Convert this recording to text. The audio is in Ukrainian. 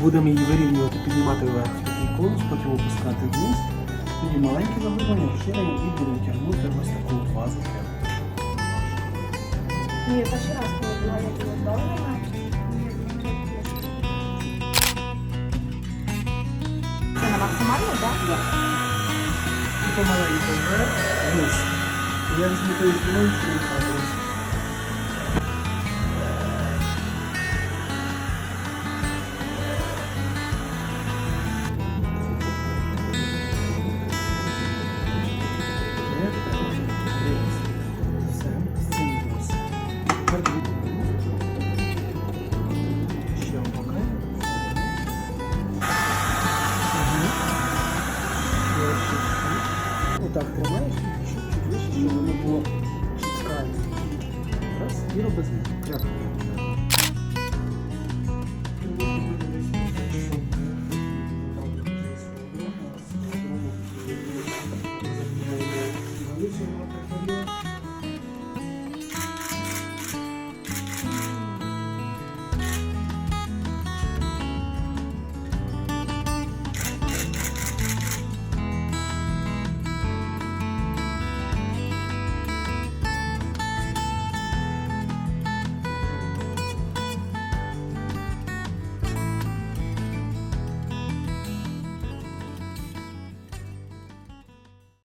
будемо її вирівнювати, піднімати вверх в такий конус, потім опускати вниз. Тоді маленьке заглиблення, розширення і будемо тягнути ось таку прямо. Ні, я перший раз коли була, я була. Це на максимально, так? І помаленьку вверх, вниз. Я той що не Отак тримаєш, щоб чуть вище, щоб воно було чітко. Раз, і роби змін. Крапку.